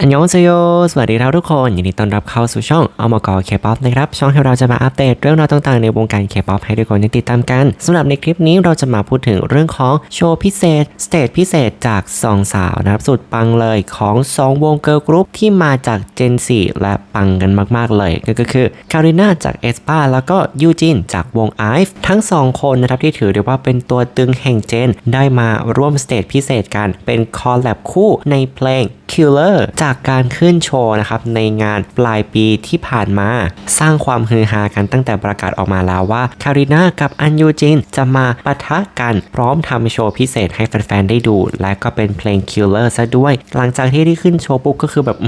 อันยองเซโย สวัสดีครับทุกคน ยินดีต้อนรับเข้าสู่ช่องอมกอเคป๊อปนะครับ ช่องที่เราจะมาอัปเดตเรื่องราวต่างๆในวงการเคป๊อปให้ทุกคนได้ติดตามกันสำหรับในคลิปนี้เราจะมาพูดถึงเรื่องของโชว์พิเศษ สเตจพิเศษจากสองสาวนะครับ สุดปังเลยของ 2 วงเกิร์ลกรุ๊ปที่มาจากเจน 4 และปังกันมากๆเลยก็คือคาริน่าจากเอสปาแล้วก็ยูจินจากวงไอฟ์ทั้งสองคนนะครับที่ถือได้ว่าเป็นตัวตึงแห่งเจน ได้มาร่วมสเตจพิเศษกันเป็นคอลแลบคู่ในเพลง Killer จากการขึ้นโชว์นะครับในงานปลายปีที่ผ่านมา สร้างความฮือฮากันตั้งแต่ประกาศออกมาแล้วว่าคาริน่ากับอันยูจินจะมาปะทะกันพร้อมทำโชว์พิเศษให้แฟนๆ ได้ดู และก็เป็นเพลง Killer ซะด้วย หลังจากที่ได้ขึ้นโชว์ปุ๊บก็คือแบบ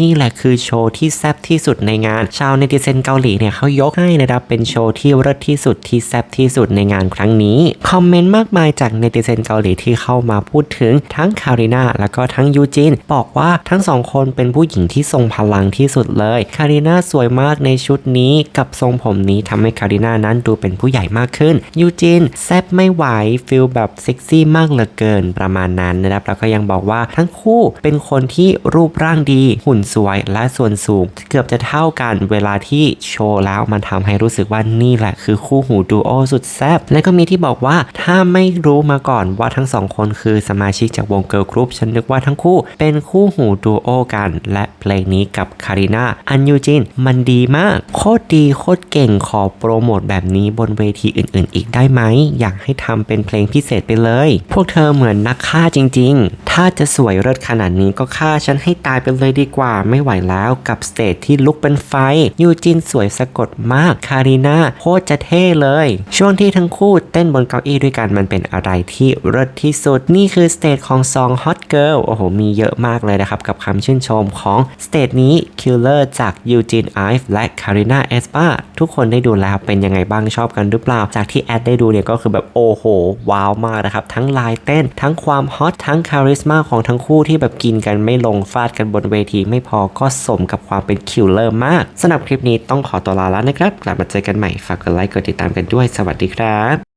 นี่แหละคือโชว์ที่แซ่บที่สุดในงาน ชาวเนติเซนเกาหลีเนี่ยเขายกให้นะครับเป็นโชว์ที่เลิศที่สุดที่แซ่บที่สุดในงานครั้งนี้ คอมเมนต์มากมายจากเนติเซนเกาหลีที่เข้ามาพูดถึงทั้งคาริน่าแล้วก็ทั้งยูจินบอกว่าทั้งสองคนเป็นผู้หญิงที่ทรงพลังที่สุดเลยคาริน่าสวยมากในชุดนี้กับทรงผมนี้ทำให้คาริน่านั้นดูเป็นผู้ใหญ่มากขึ้นยูจินแซบไม่ไหวฟิลแบบเซ็กซี่มากเหลือเกินประมาณนั้นนะครับแล้วก็ยังบอกว่าทั้งคู่เป็นคนที่รูปร่างดี หุ่นสวยและส่วนสูง เกือบจะเท่ากันเวลาที่โชว์แล้วมันทำให้รู้สึกว่านี่แหละคือคู่หูดูโอสุดแซบและก็มีที่บอกว่าถ้าไม่รู้มาก่อนว่าทั้งสองคนคือสมาชิกจากวงเกิร์ลกรุ๊ปฉันนึกว่าทั้งคู่เป็นคูู่่หูดูโอกัน และเพลงนี้กับคาริน่าอันยูจิน มันดีมาก โคตรดีโคตรเก่งขอโปรโมทแบบนี้บนเวทีอื่นๆ อีกได้ไหม อยากให้ทำเป็นเพลงพิเศษไปเลย พวกเธอเหมือนนักฆ่าจริง ๆถ้าจะสวยเลิศขนาดนี้ก็ฆ่าฉันให้ตายไปเลยดีกว่าไม่ไหวแล้วกับสเตจที่ลุกเป็นไฟ ยูจินสวยสะกดมาก คาริน่าโคตรจะเท่เลย ช่วงที่ทั้งคู่เต้นบนเก้าอี้ด้วยกันมันเป็นอะไรที่เลิศที่สุด นี่คือสเตจของซองฮอตเกิลโอ้โห มีเยอะมากเลยนะครับ กับคำชื่นชมของสเตจนี้ Killer จากยูจินไอฟ์และคาริน่าเอสปาทุกคนได้ดูแล้วเป็นยังไงบ้างชอบกันหรือเปล่า จากที่แอดได้ดูเนี่ยก็คือแบบโอ้โห ว้าวมากนะครับทั้งลายเต้น ทั้งความฮอตทั้งคาริสมาของทั้งคู่ที่แบบกินกันไม่ลงฟาดกันบนเวทีไม่พอก็สมกับความเป็นคิลเลอร์มากสำหรับคลิปนี้ต้องขอตัวลาแล้วนะครับ กลับมาเจอกันใหม่ฝากกดไลค์กดติดตามกันด้วยสวัสดีครับ